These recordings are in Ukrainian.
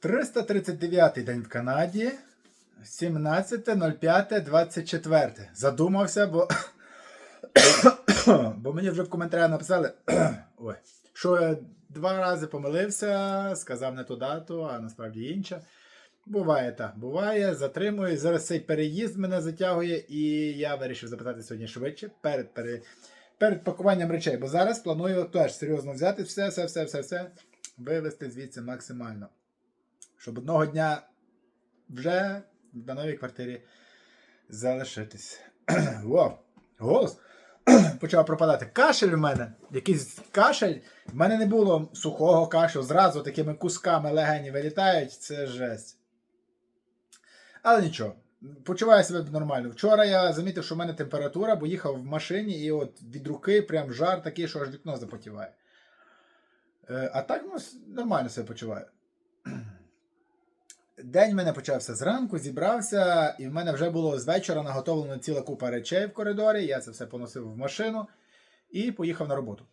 339 день в Канаді. 17.05.24. Задумався, бо. бо мені вже в коментарях написали, ой, що я два рази помилився, сказав не ту дату, а насправді інша. Буває так, буває, затримую. Зараз цей переїзд мене затягує, і я вирішив запитати сьогодні швидше перед, пере, перед пакуванням речей. Бо зараз планую теж серйозно взяти все, все, все, все, все, вивезти звідси максимально. Щоб одного дня вже на новій квартирі залишитись. Вау! Голос почав пропадати. Кашель у мене. Якийсь кашель. В мене не було сухого кашу, зразу такими кусками легені вилітають. Це жесть. Але нічого. Почуваю себе нормально. Вчора я замітив, що в мене температура, бо їхав в машині, і от від руки прям жар такий, що аж вікно запотіває. Е, А так ну, нормально себе почуваю. День в мене почався зранку, зібрався, і в мене вже було з вечора наготовлено ціла купа речей в коридорі. Я це все поносив в машину і поїхав на роботу.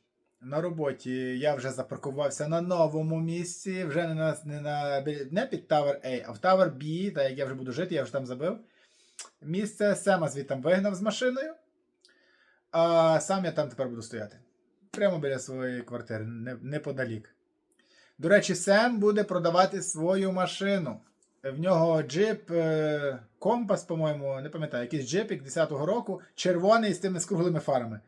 На роботі я вже запаркувався на новому місці, вже не, на, не, на, не під Tower A, а в Tower B, так як я вже буду жити, я вже там забив. Місце Сема звідти вигнав з машиною, а сам я там тепер буду стояти. Прямо біля своєї квартири, неподалік. До речі, Сем буде продавати свою машину. В нього джип е, компас, по-моєму, не пам'ятаю, якийсь джипік 10-го року, червоний з тими з круглими фарами.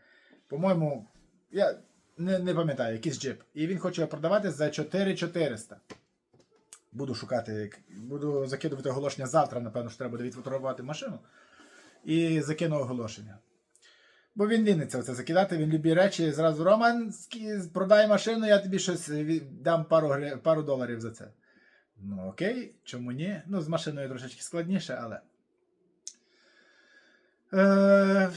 По-моєму, я не, не пам'ятаю, якийсь джип. І він хоче його продавати за 4400. Буду шукати, буду закидувати оголошення завтра, напевно, що треба буде відфотографувати машину. І закину оголошення. Бо він ліниться це закидати, він любі речі. Зразу Роман, продай машину, я тобі щось від- дам пару, пару доларів за це. Ну окей, чому ні? Ну, з машиною трошечки складніше, але. Е,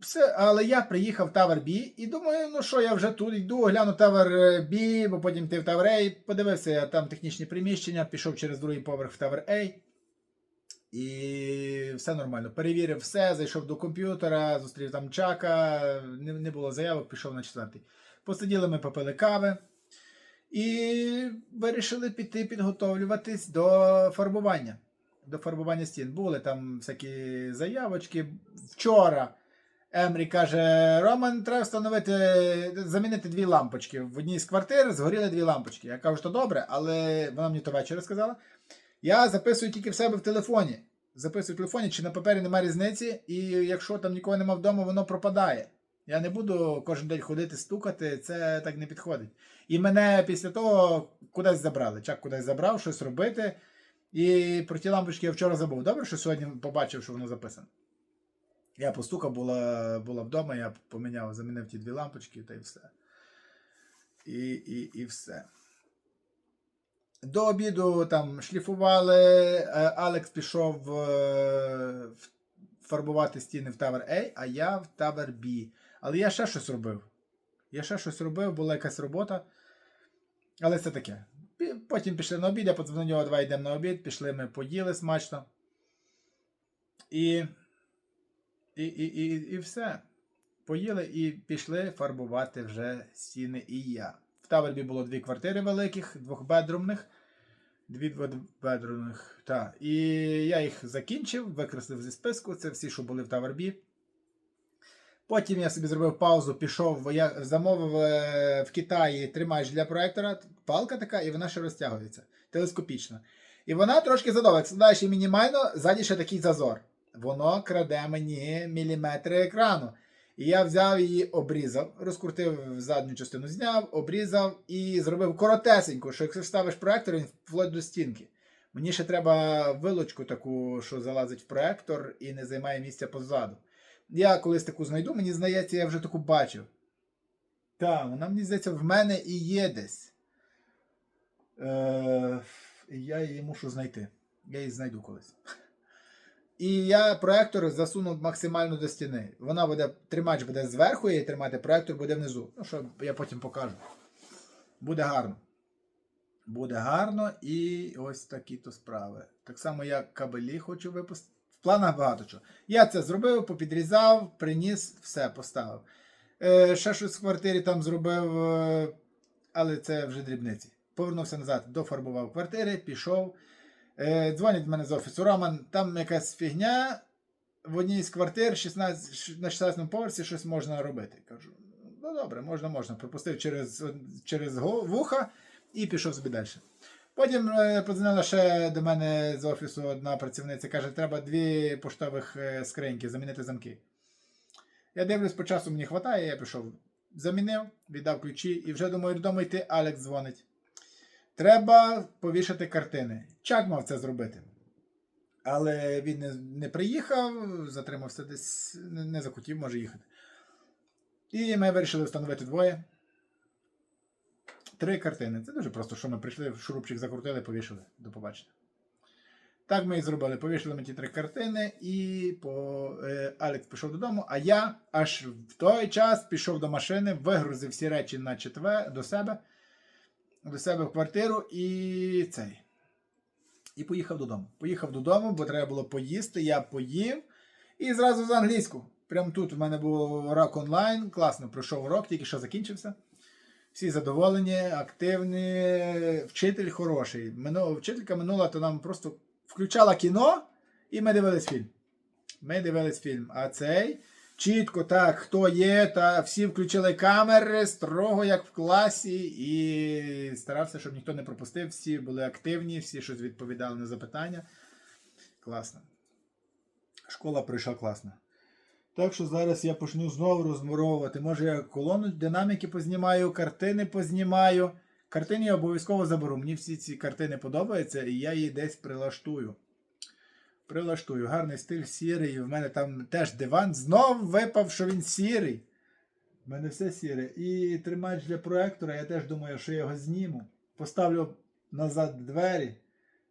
все, але я приїхав в Tower B і думаю, ну що, я вже тут йду, гляну Tower B, бо потім ти в Tower A, подивився я там технічні приміщення, пішов через другий поверх в Tower A. І все нормально. Перевірив все, зайшов до комп'ютера, зустрів там Чака, не, не було заявок, пішов на четвертий. Посиділи ми, попили кави і вирішили піти підготовлюватись до фарбування. До фарбування стін. Були там всякі заявочки. Вчора Емрі каже: Роман, треба встановити, замінити дві лампочки. В одній з квартир згоріли дві лампочки. Я кажу, що добре, але вона мені то ввечері сказала. Я записую тільки в себе в телефоні. Записую в телефоні, чи на папері немає різниці, і якщо там нікого нема вдома, воно пропадає. Я не буду кожен день ходити, стукати, це так не підходить. І мене після того кудись забрали. Чак кудись забрав, щось робити. І про ті лампочки я вчора забув. Добре, що сьогодні побачив, що воно записано. Я постукав, була, була вдома, я поміняв, замінив ті дві лампочки та й все. І, і, і все. До обіду там шліфували. е, Алекс пішов е, фарбувати стіни в Tower A, а я в Tower B. Але я ще щось робив. Я ще щось робив, була якась робота. Але це таке. Потім пішли на обід, я подзвонив нього, давай йдемо на обід, пішли ми поїли смачно. І, і, і, і, і все. Поїли і пішли фарбувати вже стіни і я. В Тавербі було дві квартири великих, двохбедрумних. Дві двохбедрумних. Так. І я їх закінчив, викреслив зі списку. Це всі, що були в Тавербі. Потім я собі зробив паузу, пішов, я замовив е, в Китаї тримач для проектора, палка така, і вона ще розтягується. Телескопічна. І вона трошки задова. Як складаєш її мінімально, ззаді ще такий зазор. Воно краде мені міліметри екрану. І я взяв її, обрізав, розкрутив задню частину, зняв, обрізав і зробив коротесеньку, що якщо ставиш проектор, він вплоть до стінки. Мені ще треба вилочку таку, що залазить в проектор і не займає місця позаду. Я колись таку знайду, мені здається, я вже таку бачив. Так, вона мені здається, в мене і є десь. Е, я її мушу знайти. Я її знайду колись. І я проектор засунув максимально до стіни. Вона буде, тримач буде зверху її тримати, проектор буде внизу. Ну, що я потім покажу. Буде гарно. Буде гарно і ось такі то справи. Так само я кабелі хочу випустити. В планах багато чого. Я це зробив, попідрізав, приніс, все, поставив. Е, ще щось в квартирі там зробив, е, але це вже дрібниці. повернувся назад, дофарбував квартири, пішов. Е, дзвонять мене з офісу Роман, там якась фігня. В одній з квартир 16, на 16 поверсі щось можна робити. Кажу, ну добре, можна, можна. Пропустив через, через вуха і пішов собі далі. Потім е, подзвонила ще до мене з офісу одна працівниця, каже, треба дві поштових е, скриньки, замінити замки. Я дивлюсь, по часу мені вистачає, я пішов, замінив, віддав ключі і вже думаю, додому йти, Алекс дзвонить. Треба повішати картини. Чак мав це зробити. Але він не, не приїхав, затримався десь, не, не захотів, може їхати. І ми вирішили встановити двоє. Три картини. Це дуже просто, що ми прийшли, шурупчик закрутили, повішали. До побачення. Так ми і зробили. Повішали ми ті три картини, і по, е, Алекс пішов додому, а я аж в той час пішов до машини, вигрузив всі речі на четвер до себе, до себе в квартиру і цей. І поїхав додому. Поїхав додому, бо треба було поїсти. Я поїв і зразу з англійську. Прямо тут у мене був урок онлайн. Класно пройшов урок, тільки що закінчився. Всі задоволені, активні, вчитель хороший. Минула, вчителька минула, то нам просто включала кіно, і ми дивились фільм. Ми дивились фільм. А цей чітко так, хто є, та всі включили камери, строго, як в класі, і старався, щоб ніхто не пропустив. Всі були активні, всі щось відповідали на запитання. Класно. Школа пройшла класно. Так що зараз я почну знову розмуровувати. Може, я колону динаміки познімаю, картини познімаю. Картини я обов'язково заберу. Мені всі ці картини подобаються, і я її десь прилаштую. Прилаштую. Гарний стиль сірий. У мене там теж диван. Знов випав, що він сірий. У мене все сіре. І тримач для проектора, я теж думаю, що я його зніму. Поставлю назад двері.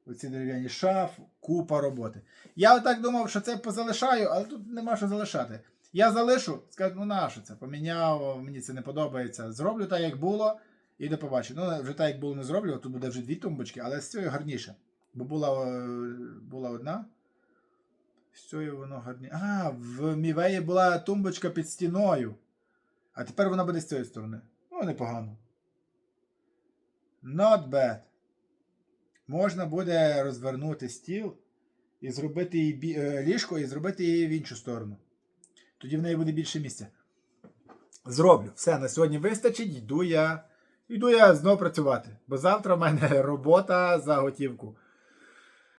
Оці дерев'яні шаф, купа роботи. Я отак думав, що це позалишаю, але тут нема що залишати. Я залишу, скажу, ну нащо це? Поміняв, мені це не подобається. Зроблю так, як було, і до побачення. Ну, вже так, як було, не зроблю, тут буде вже дві тумбочки, але з цією гарніше. Бо була, е, була одна. З цією воно гарніше. А, в Мівеї була тумбочка під стіною. А тепер вона буде з цієї сторони. Ну, непогано. Not bad. Можна буде розвернути стіл і зробити її бі- е, ліжко і зробити її в іншу сторону. Тоді в неї буде більше місця. Зроблю. Все, на сьогодні вистачить, йду я. Йду я знову працювати. Бо завтра в мене робота за готівку.